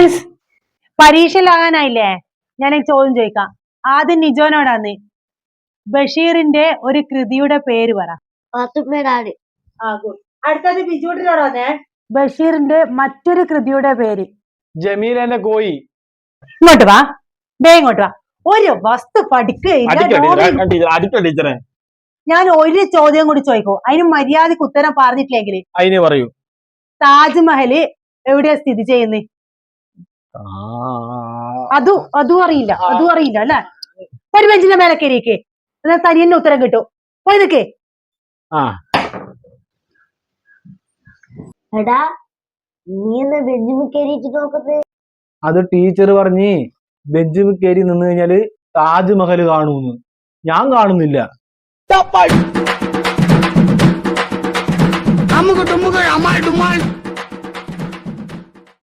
Students പരീക്ഷയിലാകാനായില്ലേ? ഞാൻ ചോദ്യം ചോദിക്കാം. ആദ്യം നിജോനോടാന്ന്. ബഷീറിന്റെ ഒരു കൃതിയുടെ പേര് പറ. അടുത്തത് ബിജുട്ടിനോടാന്നേ ബഷീറിന്റെ മറ്റൊരു കൃതിയുടെ പേര്. ജമീലന്റെ കോയി. ഇങ്ങോട്ട് വാ. ദേ ഇങ്ങോട്ട് വാ. ഒരു വസ്തു പഠിക്കുക ഞാൻ ഒരു ചോദ്യം കൂടി ചോദിക്കൂ. അതിന് മര്യാദയ്ക്ക് ഉത്തരം പറഞ്ഞിട്ടില്ലെങ്കിൽ അതിന് പറയൂ. താജ്മഹൽ എവിടെയാ സ്ഥിതി ചെയ്യുന്നത് അതും അതും അറിയില്ല അതും അറിയില്ല അല്ലെ? ഒരു ബെഞ്ചിന്റെ മേലെ കയറിയേക്കേ. എന്നാ തനി തന്നെ ഉത്തരം കിട്ടും. പോയി നിക്കേ എടാ നീ എന്നാ ബെഞ്ചിമ കയറിയിട്ട് നോക്കുന്നത്? അത് ടീച്ചർ പറഞ്ഞ് ബെഞ്ചു കയറി നിന്ന് കഴിഞ്ഞാൽ താജ്മഹൽ കാണൂന്ന് ഞാൻ കാണുന്നില്ല. ഡുമാൾ